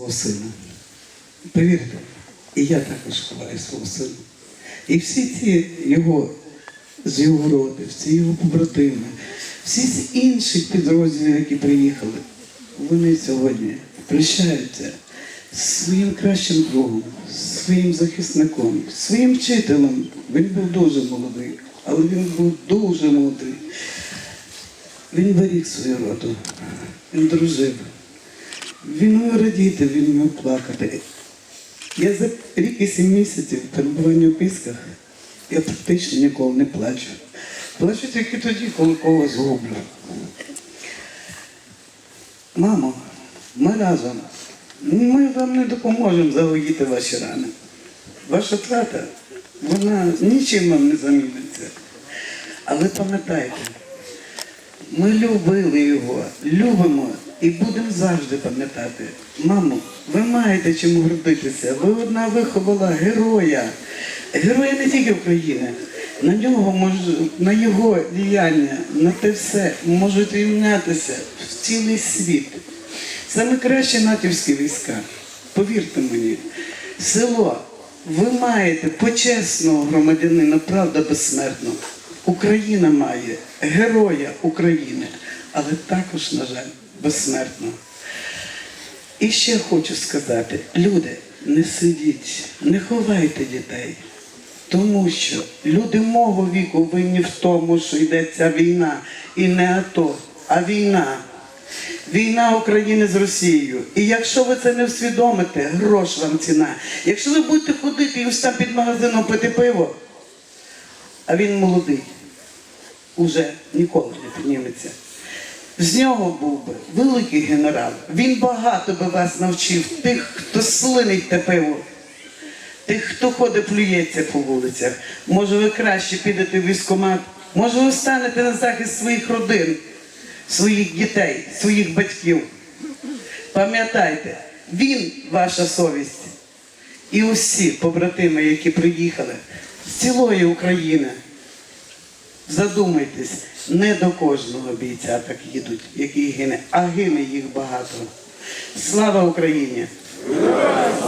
свого сина. Повірте, і я також ховаю свого сина. І всі ці його з його роди, всі його побратими, всі ці інші підрозділи, які приїхали, вони сьогодні прощаються з своїм кращим другом, з своїм захисником, з своїм вчителем. Він був дуже молодий, але він був дуже мудрий. Він беріг свою роду, він дружив. Він вмів радіти, він вмів плакати. Я за рік і сім місяців перебування в пісках я практично ніколи не плачу. Плачу тільки тоді, коли когось гублю. Мамо, ми разом. Ми вам не допоможемо загоїти ваші рани. Ваша втрата, вона нічим вам не заміниться. Але пам'ятайте, ми любили його, любимо і будемо завжди пам'ятати. Мамо, ви маєте чим гордитися. Ви одна виховала героя. Героя не тільки України. На нього може, на його діяння, на те все можуть рівнятися в цілий світ. Саме кращі натівські війська. Повірте мені, село, ви маєте почесного громадянина, правда безсмертного. Україна має героя України, але також, на жаль, безсмертного. І ще хочу сказати, люди, не сидіть, не ховайте дітей, тому що люди мого віку винні в тому, що йдеться війна, і не АТО, а війна. Війна України з Росією. І якщо ви це не усвідомите, грош вам ціна. Якщо ви будете ходити і ось там під магазином пити пиво, а він молодий, уже ніколи не підніметься. З нього був би великий генерал. Він багато би вас навчив, тих, хто слинить те пиво, тих, хто ходить, плюється по вулицях. Може, ви краще підете в військкомат, може, ви станете на захист своїх родин, своїх дітей, своїх батьків. Пам'ятайте, він ваша совість. І усі побратими, які приїхали з цілої України. Задумайтесь, не до кожного бійця так їдуть, який гине, а гине їх багато. Слава Україні!